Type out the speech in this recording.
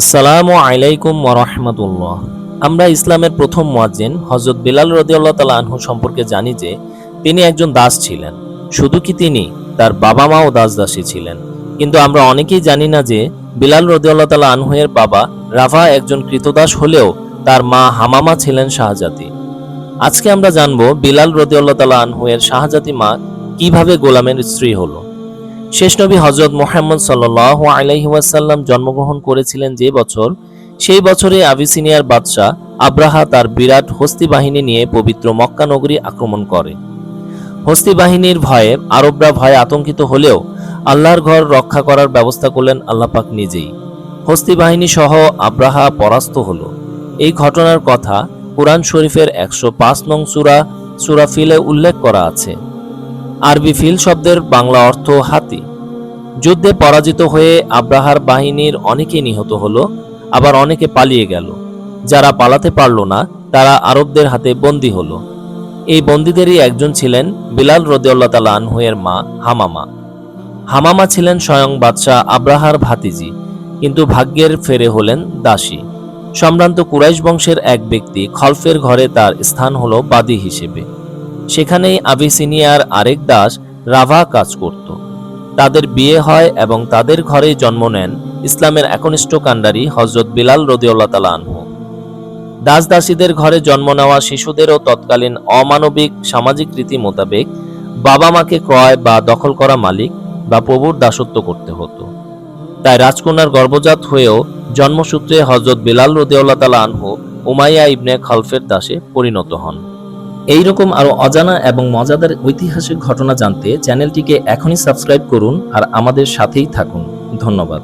আসসালামু আলাইকুম ওরহমতুল্লাহ আমরা ইসলামের প্রথম মুয়াজ্জিন হজরত বিলাল রদিউল্লাহ তালা আনহু সম্পর্কে জানি যে তিনি একজন দাস ছিলেন। শুধু কি তিনি, তার বাবা মাও দাস দাসী ছিলেন। কিন্তু আমরা অনেকেই জানি না যে বিলাল রদিউল্লাহ তালা আনহুয়ের বাবা রাফা একজন কৃতদাস হলেও তার মা হামামা ছিলেন শাহজাতি আজকে আমরা জানব বিলাল রদিউল্লাহ তালা আনহুয়ের শাহজাতি মা কীভাবে গোলামের স্ত্রী হলো। শেষ নবী হজরত মোহাম্মদ সাল্লাহ আলাইহি ওয়াসাল্লাম জন্মগ্রহণ করেছিলেন যে বছর? সেই বছরে আবিসিনিয়ার বাদশাহ আব্রাহা তার বিরাট হস্তি বাহিনী নিয়ে পবিত্র মক্কা নগরী আক্রমণ করে। হস্তি বাহিনীর ভয়ে, আরবরা ভয়ে আতঙ্কিত হলেও আল্লাহর ঘর রক্ষা করার ব্যবস্থা করলেন আল্লাপাক নিজেই। হস্তি বাহিনী সহ আব্রাহা পরাস্ত হল। এই ঘটনার কথা কুরআন শরীফের একশো পাঁচ নং সুরা সুরাফিলে উল্লেখ করা আছে। আরবি ফিল শব্দের বাংলা অর্থ হাতি। যুদ্ধে পরাজিত হয়ে আব্রাহার বাহিনীর অনেকে নিহত হলো, আবার অনেকে পালিয়ে গেল। যারা পালাতে পারল না, তারা আরবদের হাতে বন্দী হলো। এই বন্দীদেরই একজন ছিলেন বিলাল রদিউল্লাহ তালা আনহুয়ের মা হামামা। হামামা ছিলেন স্বয়ং বাদশাহ আব্রাহার ভাতিজি, কিন্তু ভাগ্যের ফেরে হলেন দাসী। সম্ভ্রান্ত কুরাইশ বংশের এক ব্যক্তি খলফের ঘরে তার স্থান হলো বাদী হিসেবে। সেখানেই আবিসিনিয়ার আরেক দাস রাভা কাজ করত। তাদের বিয়ে হয় এবং তাদের ঘরেই জন্ম নেন ইসলামের একনিষ্ঠ কাণ্ডারি হজরত বিলাল রদিউল্লাহ তালা আনহু। দাস দাসীদের ঘরে জন্ম নেওয়া শিশুদেরও তৎকালীন অমানবিক সামাজিক রীতি মোতাবেক বাবা মাকে ক্রয় বা দখল করা মালিক বা প্রভুর দাসত্ব করতে হতো। তাই রাজকন্যার গর্ভজাত হয়েও জন্মসূত্রে হজরত বিলাল রদিউল্লাহ তালা আনহু উমাইয়া ইবনে খালফের দাসে পরিণত হন। এই রকম আরও অজানা এবং মজাদার ঐতিহাসিক ঘটনা জানতে চ্যানেলটিকে এখনই সাবস্ক্রাইব করুন আর আমাদের সাথেই থাকুন। ধন্যবাদ।